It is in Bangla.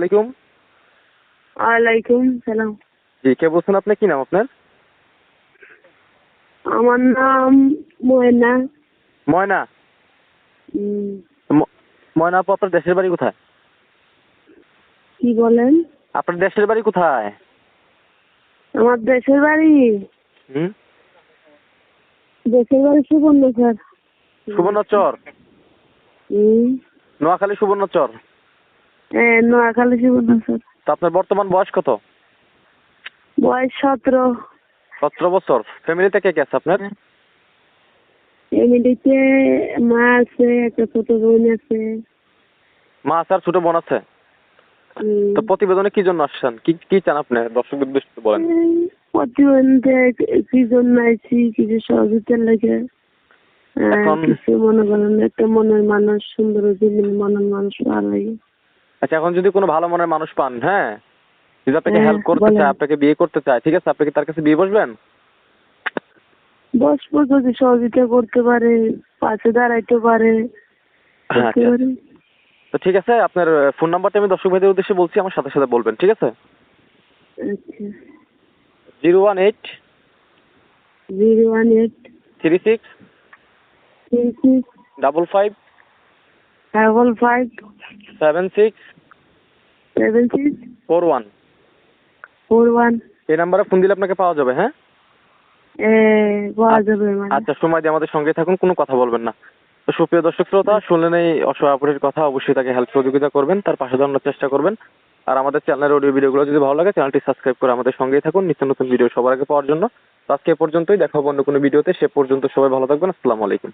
আলাইকুম। ওয়ালাইকুম সালাম। জি কে বলছেন আপনি? কি নাম আপনার? আমার নাম ময়না। ময়না? ময়না আপু আপনার দেশের বাড়ি কোথায়? কি বলেন? আপনার দেশের বাড়ি কোথায়? আমার দেশের বাড়ি? হুম? দেশের বাড়ি সুবর্ণচর। হুম নোয়াখালী সুবর্ণচর? নোয়াখালী সুবর্ণ তো আপনার বর্তমান বয়স কত? বয়স সতেরো। সতেরো বছর। ফ্যামিলিতে কে কে আছে আপনার? এমনিতে মা আছে একটা ছোট বোন আছে। মা আছে আর ছোট বোন আছে? তো প্রতিবেদনে কি জন্য আসছেন? কি কি চান আপনি? দর্শক উদ্দেশ্য বলেন। প্রতিবন্ধে কি জন্য আইছি কিছু সহযোগিতার লাগে। কিছু মনে করেন একটা মনের মানুষ সুন্দর মনের মানুষ ভালো লাগে। আচ্ছা এখন যদি কোনো ভালো মনের মানুষ পান হ্যাঁ? যদি আপনাকে হ্যাঁ, হেল্প করতে চায় আপনাকে বিয়ে করতে চায় ঠিক আছে? আপনি কি তার কাছে বিয়ে বসবেন? বসবো যদি সহযোগিতা করতে পারে পাশে দাঁড়াইতে পারে হ্যাঁ, আচ্ছা। তো ঠিক আছে আপনার ফোন নাম্বারটা আমি দর্শক ভাইদের উদ্দেশ্যে বলছি আমার সাথে সাথে বলবেন ঠিক আছে? আচ্ছা। Zero one eight zero one eight three six three six double five double five seven six seven six four one. Four one. এই নাম্বারে ফোন দিলে আপনাকে পাওয়া যাবে হ্যাঁ? পাওয়া যাবে মানে। আচ্ছা সময় দিয়ে আমাদের সঙ্গে থাকুন কোনো কথা বলবেন না। তো সুপ্রিয় দর্শক শ্রোতা শুনলেন এই কথা অবশ্যই তাকে হেল্প সহযোগিতা করবেন তার পাশে দাঁড়ানোর চেষ্টা করবেন। আর আমাদের চ্যানেলের অডিও ভিডিওগুলো যদি ভালো লাগে চ্যানেলটি সাবস্ক্রাইব করে আমাদের সঙ্গেই থাকুন নিত্য নতুন ভিডিও সবার আগে পাওয়ার জন্য। আজকে পর্যন্তই দেখা হবে অন্য কোনো ভিডিওতে সে পর্যন্ত সবাই ভালো থাকবেন আসসালামু আলাইকুম।